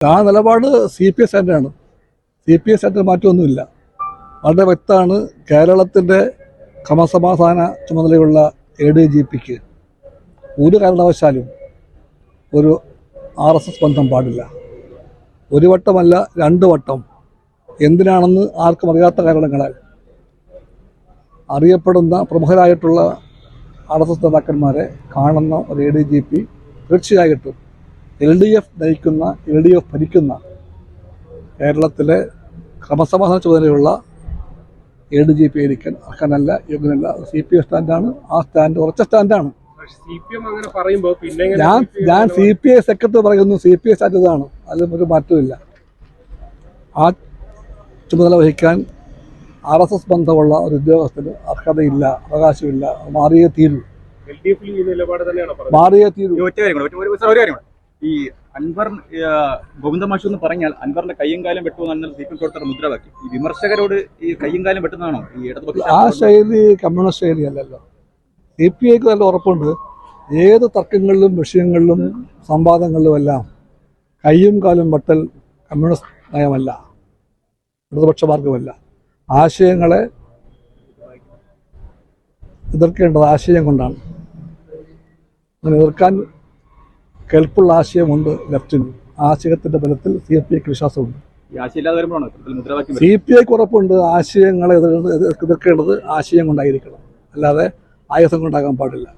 ആ നിലപാട് C P S ആണ്. സി പി എസ് ആയിട്ട് മാറ്റമൊന്നുമില്ല. വളരെ വ്യക്തമാണ് കേരളത്തിന്റെ ക്രമസമാധാന ചുമതലയുള്ള എ ഡി ജി പിക്ക് ഒരു കാരണവശാലും ഒരു ആർ എസ് എസ് ബന്ധം പാടില്ല. ഒരു വട്ടമല്ല രണ്ട് വട്ടം. എന്തിനാണെന്ന് ആർക്കും അറിയാത്ത കാരണങ്ങളാൽ അറിയപ്പെടുന്ന പ്രമുഖരായിട്ടുള്ള ആർ എസ് എസ് നേതാക്കന്മാരെ കാണുന്ന ഒരു എ ഡി ജി പി തീർച്ചയായിട്ടും എൽ ഡി എഫ് നയിക്കുന്ന എൽ ഡി എഫ് ഭരിക്കുന്ന കേരളത്തിലെ ക്രമസമാധാന ചുമതലയുള്ള എ ഡി ജി പി ആയിരിക്കാൻ അർഹനല്ല യോഗ്യനല്ല. സി പി എം സ്റ്റാൻഡാണ്. ആ സ്റ്റാൻഡ് ഉറച്ച സ്റ്റാൻഡാണ്. ഞാൻ ഞാൻ സി പി ഐ സെക്രട്ടറി പറയുന്നു സി പി ഐ സ്റ്റാൻഡ് ഇതാണ് അതിലും ഒരു മാറ്റമില്ല ആ ചുമതല വഹിക്കാൻ ആർ എസ് എസ് ബന്ധമുള്ള ഒരു ഉദ്യോഗസ്ഥന് അർഹതയില്ല അവകാശമില്ല. മാറിയേ തീരൂ. എൽ ഈ നിലപാട് തന്നെയാണ് പറഞ്ഞത് മാറിയേ തീരൂ. ഈ അൻവർ ഗോവിന്ദ മാഷു എന്ന് പറഞ്ഞാൽ അൻവറിന്റെ കയ്യും കാലം വെട്ടുമെന്നാണ് സി പി പ്രവർത്തകർ മുദ്രാവാക്യം. ഈ വിമർശകരോട് ഈ കയ്യും കാലം വെട്ടുന്നതാണോ? ഈ ഇടതുപക്ഷ ആ ശൈലി കമ്മ്യൂണിസ്റ്റ് ശൈലി അല്ലല്ലോ. സി പി ഐക്ക് നല്ല ഉറപ്പുണ്ട്. ഏത് തർക്കങ്ങളിലും വിഷയങ്ങളിലും സംവാദങ്ങളിലും എല്ലാം കയ്യും കാലും വെട്ടൽ കമ്മ്യൂണിസ്റ്റ് നയമല്ല. ഇടതുപക്ഷ മാർഗമല്ല ആശയങ്ങളെ എതിർക്കേണ്ടത് ആശയം കൊണ്ടാണ്. അങ്ങനെ എതിർക്കാൻ കെൽപ്പുള്ള ആശയമുണ്ട് ലെഫ്റ്റിന് ആശയത്തിന്റെ ബലത്തിൽ സി പി ഐക്ക് വിശ്വാസമുണ്ട്. സി പി ഐക്ക് ഉറപ്പുണ്ട് ആശയങ്ങളെ എതിർക്കേണ്ടത് ആശയം കൊണ്ടായിരിക്കണം. അല്ലാതെ ആയുധം കൊണ്ടാകാൻ പാടില്ല.